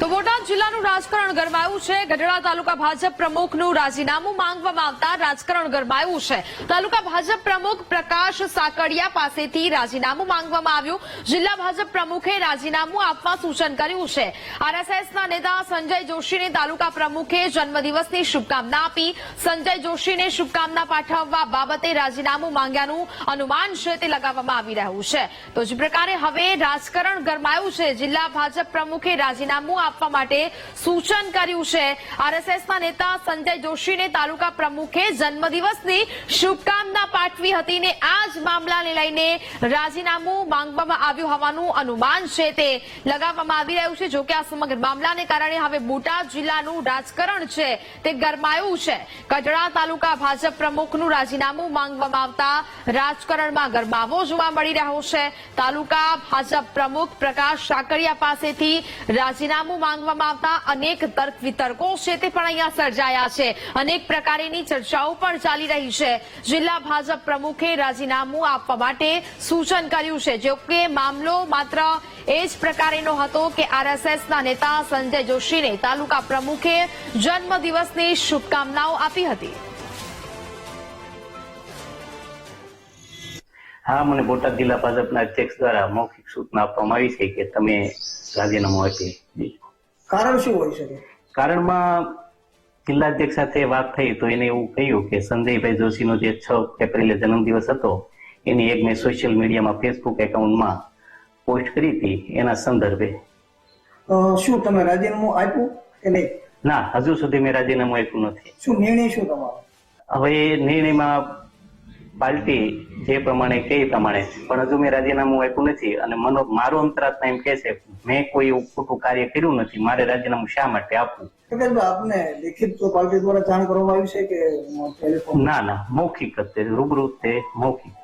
તો બોટાદ જિલ્લાનું રાજકારણ ગરમાયું છે. ગઢડા તાલુકા ભાજપ પ્રમુખનું રાજીનામું માંગવામાં આવતા રાજકારણ ગરમાયું છે. તાલુકા ભાજપ પ્રમુખ પ્રકાશ સાકડિયા પાસેથી રાજીનામું માંગવામાં આવ્યું. જિલ્લા ભાજપ પ્રમુખે રાજીનામું આપવા સૂચન કર્યું છે. આરએસએસના નેતા સંજય જોશીને તાલુકા પ્રમુખે જન્મદિવસની શુભકામના આપી. સંજય જોશીને શુભકામના પાઠવવા બાબતે રાજીનામું માંગ્યાનું અનુમાન છે તે લગાવવામાં આવી રહ્યું છે. તો જે પ્રકારે હવે રાજકારણ ગરમાયું છે, જિલ્લા ભાજપ પ્રમુખે રાજીનામું આપવા માટે સૂચન કર્યું છે. આરએસએસના નેતા સંજય જોશીને તાલુકા પ્રમુખે જન્મદિવસની શુભકામના પાઠવી હતી ને આ જ મામલાને લઈને રાજીનામું માંગવામાં આવ્યું હોવાનું અનુમાન છે તે લગાવવામાં આવી રહ્યું છે. જોકે આ સમગ્ર મામલાને કારણે હવે બોટાદ જિલ્લાનું રાજકારણ છે તે ગરમાયું છે. કટડા તાલુકા ભાજપ પ્રમુખનું રાજીનામું માંગવામાં આવતા રાજકારણમાં ગરમાવો જોવા મળી રહ્યો છે. તાલુકા ભાજપ પ્રમુખ પ્રકાશ સાકરિયા પાસેથી રાજીનામું માંગવામાં આવતા અનેક તર્ક વિતર્કો છે તે પણ અહીંયા સર્જાયા છે. અનેક પ્રકારની ચર્ચાઓ પણ ચાલી રહી છે. જિલ્લા ભાજપ પ્રમુખે રાજીનામું આપવા માટે સૂચન કર્યું છે. જો કે મામલો માત્ર એ જ પ્રકારેનો હતો કે આરએસએસના નેતા સંજય જોશીને તાલુકા પ્રમુખે જન્મદિવસની શુભકામનાઓ આપી હતી. હા, મને બોટાદ જિલ્લા ભાજપના અધ્યક્ષ દ્વારા મૌખિક સૂચના આપવામાં આવી છે કે તમે રાજીનામું આપી. કારણ શું હોઈ શકે? કારણમાં જિલ્લા અધ્યક્ષ સાથે વાત થઈ તો એને એવું કહ્યું કે સંજયભાઈ જોશીનો જે છ એપ્રિલે જન્મદિવસ હતો એની એક મેં સોશિયલ મીડિયામાં ફેસબુક એકાઉન્ટમાં પોસ્ટ કરી હતી એના સંદર્ભે. શું તમે રાજીનામું આપ્યું કે નહીં? ના હજુ સુધી મેં રાજીનામું આપ્યું નથી. શું નિર્ણય શું તમારો? હવે નિર્ણયમાં પાર્ટી જે પ્રમાણે કહે એ પ્રમાણે. પણ હજુ મેં રાજીનામું આપ્યું નથી અને મનો મારો અંતરાત્મા એમ કે છે મેં કોઈ ખોટું કાર્ય કર્યું નથી મારે રાજીનામું શા માટે આપવું? આપને લિખિત પાર્ટી દ્વારા જાણ કરવામાં આવી છે કે ના ના મૌખિક તે રૂબરૂ તે મૌખિક.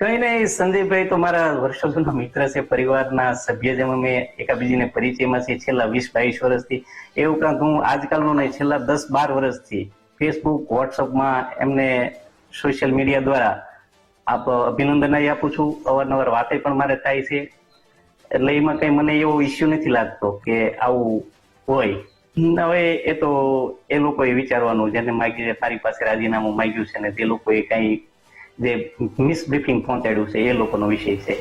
કઈ નહીં સંજયભાઈ તો મારા વર્ષો જૂના મિત્ર છે પરિવારના સભ્ય જેમ અમે એકાબીજીને પરિચયમાં છીએ છેલ્લા વીસ બાવીસ વર્ષથી. એ ઉપરાંત હું આજકાલનો નહીં છેલ્લા દસ બાર વર્ષથી ફેસબુક વોટ્સઅપમાં એમને સોશિયલ મીડિયા દ્વારા આપ અભિનંદન આપું છું. અવારનવાર વાતે પણ મારે થાય છે. એટલે એમાં કઈ મને એવો ઇસ્યુ નથી લાગતો કે આવું હોય. હવે એ તો એ લોકોએ વિચારવાનું, જેને માગી મારી પાસે રાજીનામું માંગ્યું છે ને તે લોકોએ કઈ જે મિસબ્રીફિંગ પહોંચાડ્યું છે એ લોકોનો વિષય છે.